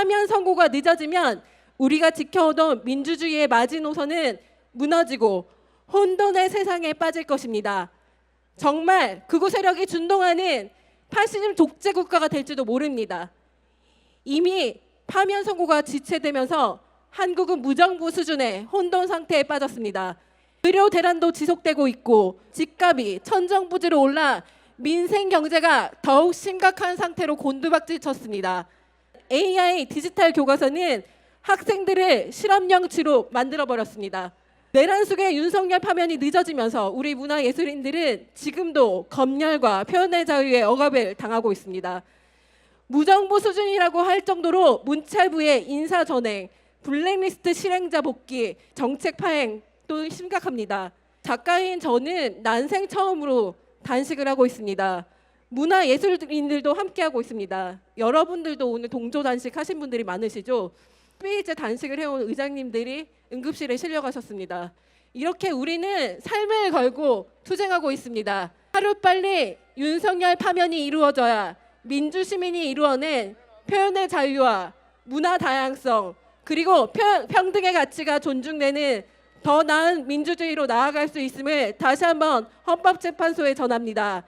파면 선고가 늦어지면 우리가 지켜오던 민주주의의 마지노선은 무너지고 혼돈의 세상에 빠질 것입니다. 정말 극우 세력이 준동하는 파시즘 독재 국가가 될지도 모릅니다. 이미 파면 선고가 지체되면서 한국은 무정부 수준의 혼돈 상태에 빠졌습니다. 의료 대란도 지속되고 있고 집값이 천정부지로 올라 민생 경제가 더욱 심각한 상태로 곤두박질쳤습니다. AI 디지털 교과서는 학생들을 실험영치로 만들어 버렸습니다. 내란 속의 윤석열 파면이 늦어지면서 우리 문화예술인들은 지금도 검열과 표현의 자유의 억압을 당하고 있습니다. 무정부 수준이라고 할 정도로 문체부의 인사 전행, 블랙리스트 실행자 복귀, 정책 파행 또 심각합니다. 작가인 저는 난생 처음으로 단식을 하고 있습니다. 문화예술인들도 함께하고 있습니다. 여러분들도 오늘 동조 단식 하신 분들이 많으시죠? 스페이즈 단식을 해온 의장님들이 응급실에 실려가셨습니다. 이렇게 우리는 삶을 걸고 투쟁하고 있습니다. 하루빨리 윤석열 파면이 이루어져야 민주시민이 이루어낸 표현의 자유와 문화 다양성 그리고 평, 평등의 가치가 존중되는 더 나은 민주주의로 나아갈 수 있음을 다시 한번 헌법재판소에 전합니다.